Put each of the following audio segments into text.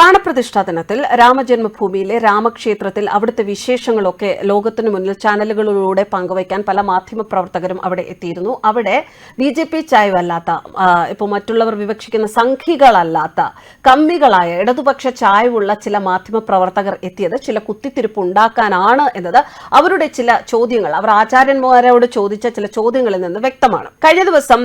പ്രാണപ്രതിഷ്ഠാ ദിനത്തിൽ രാമജന്മഭൂമിയിലെ രാമക്ഷേത്രത്തിൽ അവിടുത്തെ വിശേഷങ്ങളൊക്കെ ലോകത്തിനു മുന്നിൽ ചാനലുകളിലൂടെ പങ്കുവയ്ക്കാൻ പല മാധ്യമ പ്രവർത്തകരും അവിടെ എത്തിയിരുന്നു. അവിടെ ബി ജെ പി ചായവല്ലാത്ത ഇപ്പോൾ മറ്റുള്ളവർ വിവക്ഷിക്കുന്ന സംഘികളല്ലാത്ത കമ്മികളായ ഇടതുപക്ഷ ചായവുള്ള ചില മാധ്യമ പ്രവർത്തകർ എത്തിയത് ചില കുത്തിത്തിരിപ്പ് ഉണ്ടാക്കാനാണ് എന്നത് അവരുടെ ചില ചോദ്യങ്ങൾ അവർ ആചാര്യന്മാരോട് ചോദിച്ച ചില ചോദ്യങ്ങളിൽ നിന്ന് വ്യക്തമാണ്. കഴിഞ്ഞ ദിവസം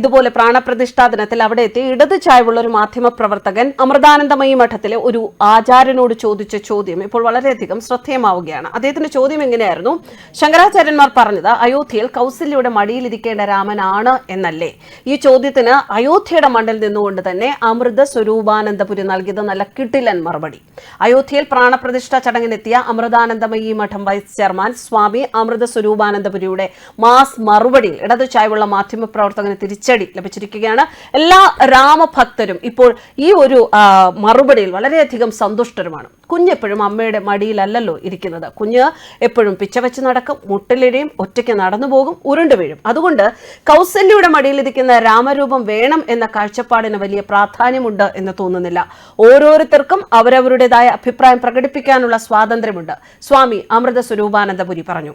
ഇതുപോലെ പ്രാണപ്രതിഷ്ഠാ ദിനത്തിൽ അവിടെ എത്തി ഇടതു ചായവുള്ള ഒരു മാധ്യമ പ്രവർത്തകൻ അമൃതാനന്ദമയി മഠത്തിലെ ഒരു ആചാര്യനോട് ചോദിച്ച ചോദ്യം ഇപ്പോൾ വളരെയധികം ശ്രദ്ധേയമാവുകയാണ്. അദ്ദേഹത്തിന്റെ ചോദ്യം എങ്ങനെയായിരുന്നു? ശങ്കരാചാര്യന്മാർ പറഞ്ഞത് അയോധ്യയിൽ കൗസല്യയുടെ മടിയിലിരിക്കേണ്ട രാമനാണ് എന്നല്ലേ. ഈ ചോദ്യത്തിന് അയോധ്യയുടെ മണ്ണിൽ നിന്നുകൊണ്ട് തന്നെ അമൃത സ്വരൂപാനന്ദപുരി നൽകിയത് നല്ല കിട്ടിലൻ മറുപടി. അയോധ്യയിൽ പ്രാണപ്രതിഷ്ഠ ചടങ്ങിനെത്തിയ അമൃതാനന്ദമയി മഠം വൈസ് ചെയർമാൻ സ്വാമി അമൃത സ്വരൂപാനന്ദപുരിയുടെ മാസ് മറുപടിയിൽ ഇടതു ചായവുള്ള മാധ്യമ പ്രവർത്തകന് തിരിച്ചടി ലഭിച്ചിരിക്കുകയാണ്. എല്ലാ രാമഭക്തരും ഇപ്പോൾ ഈ ഒരു ആ, മറുപടിയിൽ വളരെയധികം സന്തുഷ്ടരുമാണ്. കുഞ്ഞെപ്പോഴും അമ്മയുടെ മടിയിലല്ലല്ലോ ഇരിക്കുന്നത്. കുഞ്ഞ് എപ്പോഴും പിച്ച വെച്ച് നടക്കും മുട്ടിലിഴയും ഒറ്റയ്ക്ക് നടന്നു പോകും ഉരുണ്ടു വീഴും. അതുകൊണ്ട് കൗസല്യയുടെ മടിയിലിരിക്കുന്ന രാമരൂപം വേണം എന്ന കാഴ്ചപ്പാടിന് വലിയ പ്രാധാന്യമുണ്ട് എന്ന് തോന്നുന്നില്ല. ഓരോരുത്തർക്കും അവരവരുടേതായ അഭിപ്രായം പ്രകടിപ്പിക്കാനുള്ള സ്വാതന്ത്ര്യമുണ്ട്. സ്വാമി അമൃത സ്വരൂപാനന്ദപുരി പറഞ്ഞു.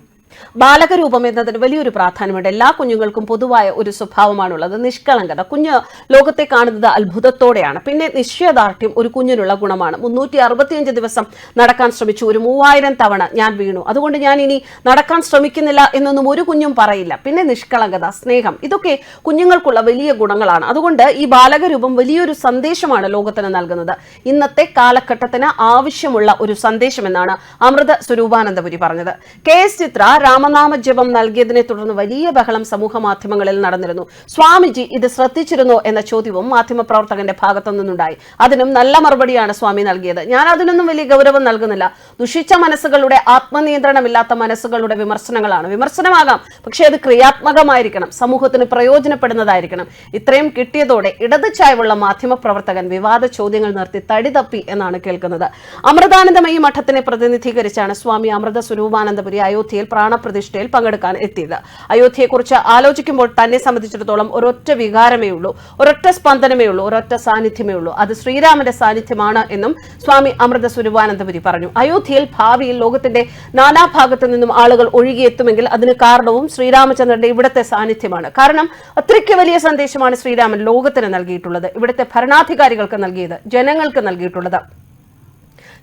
ബാലകരൂപം എന്നതിന് വലിയൊരു പ്രാധാന്യമുണ്ട്. എല്ലാ കുഞ്ഞുങ്ങൾക്കും പൊതുവായ ഒരു സ്വഭാവമാണുള്ളത്. നിഷ്കളങ്കത. കുഞ്ഞ് ലോകത്തെ കാണുന്നത് അത്ഭുതത്തോടെയാണ്. പിന്നെ നിശ്ചയദാർഢ്യം ഒരു കുഞ്ഞിനുള്ള ഗുണമാണ്. മുന്നൂറ്റി അറുപത്തിയഞ്ച് ദിവസം നടക്കാൻ ശ്രമിച്ചു. ഒരു മൂവായിരം തവണ ഞാൻ വീണു. അതുകൊണ്ട് ഞാൻ ഇനി നടക്കാൻ ശ്രമിക്കുന്നില്ല എന്നൊന്നും ഒരു കുഞ്ഞും പറയില്ല. പിന്നെ നിഷ്കളങ്കത സ്നേഹം. ഇതൊക്കെ കുഞ്ഞുങ്ങൾക്കുള്ള വലിയ ഗുണങ്ങളാണ്. അതുകൊണ്ട് ഈ ബാലകരൂപം വലിയൊരു സന്ദേശമാണ് ലോകത്തിന് നൽകുന്നത്. ഇന്നത്തെ കാലഘട്ടത്തിന് ആവശ്യമുള്ള ഒരു സന്ദേശമെന്നാണ് അമൃത സ്വരൂപാനന്ദപുരി പറഞ്ഞത്. കെ എസ് ചിത്ര രാമനാമ ജപം നൽകിയതിനെ തുടർന്ന് വലിയ ബഹളം സമൂഹ മാധ്യമങ്ങളിൽ നടന്നിരുന്നു. സ്വാമിജി ഇത് ശ്രദ്ധിച്ചിരുന്നോ എന്ന ചോദ്യവും മാധ്യമപ്രവർത്തകന്റെ ഭാഗത്തു നിന്നുണ്ടായി അതിനും നല്ല മറുപടിയാണ് സ്വാമി നൽകിയത്. ഞാൻ അതിനൊന്നും വലിയ ഗൗരവം നൽകുന്നില്ല. ദുഷിച്ച മനസ്സുകളുടെ ആത്മനിയന്ത്രണമില്ലാത്ത മനസ്സുകളുടെ വിമർശനങ്ങളാണ്. വിമർശനമാകാം. പക്ഷേ അത് ക്രിയാത്മകമായിരിക്കണം. സമൂഹത്തിന് പ്രയോജനപ്പെടുന്നതായിരിക്കണം. ഇത്രയും കിട്ടിയതോടെ ഇടത് ചായവുള്ള മാധ്യമ പ്രവർത്തകൻ വിവാദ ചോദ്യങ്ങൾ നിർത്തി തടിതപ്പി എന്നാണ് കേൾക്കുന്നത്. അമൃതാനന്ദമയി മഠത്തിനെ പ്രതിനിധീകരിച്ചാണ് സ്വാമി അമൃത സ്വരൂപാനന്ദപുരി അയോധ്യയിൽ പ്രാണപ്രതിഷ്ഠയിൽ പങ്കെടുക്കാൻ എത്തിയത്. അയോധ്യയെക്കുറിച്ച് ആലോചിക്കുമ്പോൾ തന്നെ സംബന്ധിച്ചിടത്തോളം ഒരൊറ്റ വികാരമേ ഉള്ളൂ ഒരൊറ്റ സ്പന്ദനമേ ഉള്ളൂ ഒരൊറ്റ സാന്നിധ്യമേ ഉള്ളൂ. അത് ശ്രീരാമന്റെ സാന്നിധ്യമാണ് എന്നും സ്വാമി അമൃത സ്വരൂപാനന്ദപുരി പറഞ്ഞു. അയോധ്യയിൽ ഭാവിയിൽ ലോകത്തിന്റെ നാനാഭാഗത്തു നിന്നും ആളുകൾ ഒഴുകിയെത്തുമെങ്കിൽ അതിന് കാരണവും ശ്രീരാമചന്ദ്രന്റെ ഇവിടത്തെ സാന്നിധ്യമാണ്. കാരണം അത്രയ്ക്ക് വലിയ സന്ദേശമാണ് ശ്രീരാമൻ ലോകത്തിന് നൽകിയിട്ടുള്ളത്. ഇവിടുത്തെ ഭരണാധികാരികൾക്ക് നൽകിയത് ജനങ്ങൾക്ക് നൽകിയിട്ടുള്ളത്.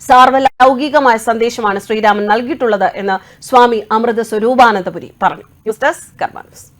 സാർവലൗകികമായ സന്ദേശമാണ് ശ്രീരാമൻ നൽകിയിട്ടുള്ളത് എന്ന് സ്വാമി അമൃത സ്വരൂപാനന്ദപുരി പറഞ്ഞു. News desk കർമാനസ്